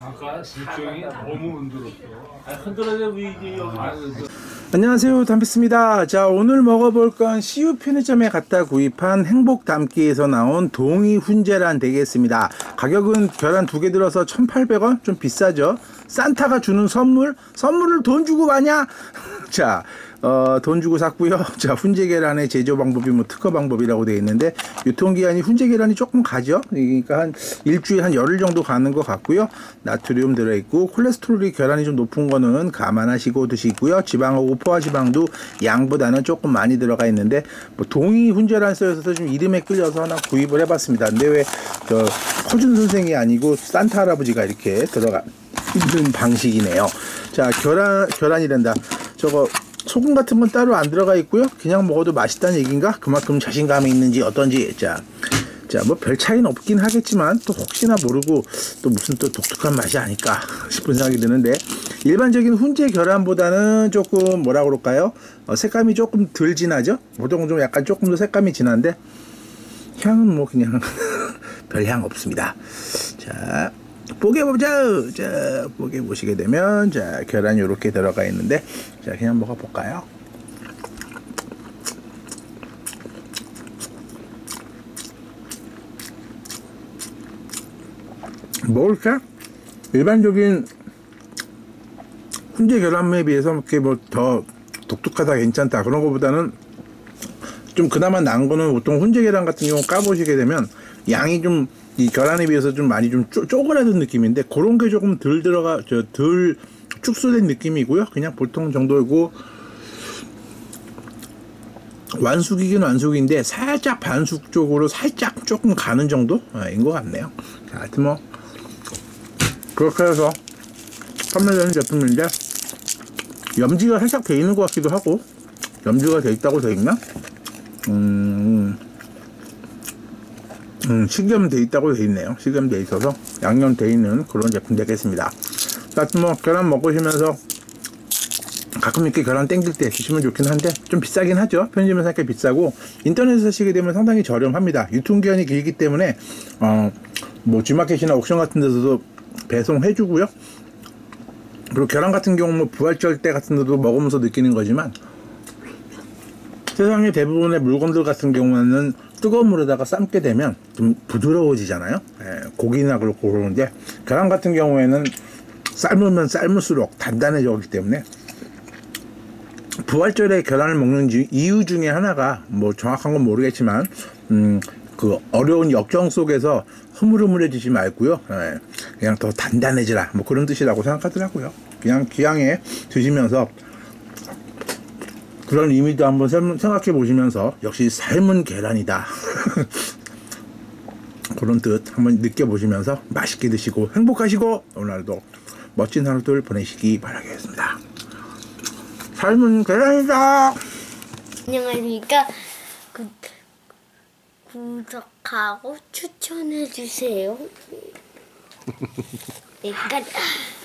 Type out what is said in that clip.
아까 실정이 너무 흔들었어. 아, 이게 여기. 안녕하세요 담비스입니다. 자 오늘 먹어볼 건 CU 편의점에 갔다 구입한 행복 담기에서 나온 동이 훈제란 되겠습니다. 가격은 계란 두 개 들어서 1800원? 좀 비싸죠? 산타가 주는 선물? 선물을 돈 주고 마냐 자 어, 돈 주고 샀고요. 자, 훈제 계란의 제조 방법이 뭐 특허 방법이라고 되어 있는데 유통기한이 훈제 계란이 조금 가죠. 그러니까 한 일주일 한 열흘 정도 가는 것 같고요. 나트륨 들어있고 콜레스테롤이 계란이 좀 높은 거는 감안하시고 드시고요. 지방하고 포화 지방도 양보다는 조금 많이 들어가 있는데 뭐 동이 훈제란 써있어서 좀 이름에 끌려서 하나 구입을 해봤습니다. 근데 왜 저 허준 선생이 아니고 산타 할아버지가 이렇게 들어가 있는 방식이네요. 자, 계란 계란이란다. 저거 소금 같은 건 따로 안 들어가 있고요. 그냥 먹어도 맛있다는 얘기인가? 그만큼 자신감이 있는지 어떤지. 자, 자, 뭐 별 차이는 없긴 하겠지만 또 혹시나 모르고 또 무슨 또 독특한 맛이 아닐까 싶은 생각이 드는데 일반적인 훈제 계란보다는 조금 뭐라 그럴까요? 어, 색감이 조금 덜 진하죠? 보통 좀 약간 조금 더 색감이 진한데 향은 뭐 그냥 별 향 없습니다. 자, 보게 보자. 자, 보게 보시게 되면 자, 계란이 이렇게 들어가 있는데 자, 그냥 먹어 볼까요? 먹을까? 일반적인 훈제 계란에 비해서 이렇게 뭐 더 독특하다 괜찮다 그런 것보다는 좀 그나마 나은 거는 보통 훈제 계란 같은 경우 까보시게 되면 양이 좀 이 계란에 비해서 좀 많이 좀 쪼, 쪼그라든 느낌인데 그런 게 조금 덜 들어가 저 덜 축소된 느낌이고요. 그냥 보통 정도이고 완숙이긴 완숙인데 살짝 반숙 쪽으로 살짝 조금 가는 정도인 것 같네요. 자, 하여튼 뭐 그렇게 해서 판매되는 제품인데 염지가 살짝 돼 있는 것 같기도 하고 염지가 돼 있다고 돼 있나? 음, 음, 식염돼 있다고 돼 있네요. 식염돼 있어서 양념돼 있는 그런 제품 되겠습니다. 하여튼 뭐 계란 먹으시면서 가끔 이렇게 계란 땡길 때 드시면 좋긴 한데 좀 비싸긴 하죠. 편의점에서 살짝 비싸고 인터넷에서 사시게 되면 상당히 저렴합니다. 유통기한이 길기 때문에 어, 뭐 G마켓이나 옥션 같은 데서도 배송해 주고요. 그리고 계란 같은 경우 뭐 부활절 때 같은 데도 먹으면서 느끼는 거지만 세상의 대부분의 물건들 같은 경우에는 뜨거운 물에다가 삶게 되면 좀 부드러워지잖아요. 예, 고기나 그렇고 그러는데 계란 같은 경우에는 삶으면 삶을수록 단단해지기 때문에 부활절에 계란을 먹는 이유 중에 하나가 뭐 정확한 건 모르겠지만 음, 그 어려운 역경 속에서 흐물흐물해지지 말고요. 예, 그냥 더 단단해지라 뭐 그런 뜻이라고 생각하더라고요. 그냥 기왕에 드시면서 그런 의미도 한번 생각해 보시면서 역시 삶은 계란이다. 그런 뜻 한번 느껴보시면서 맛있게 드시고 행복하시고 오늘도 멋진 하루들 보내시기 바라겠습니다. 삶은 계란이다. 안녕하십니까. 구, 구독하고 추천해 주세요. 네, 끝.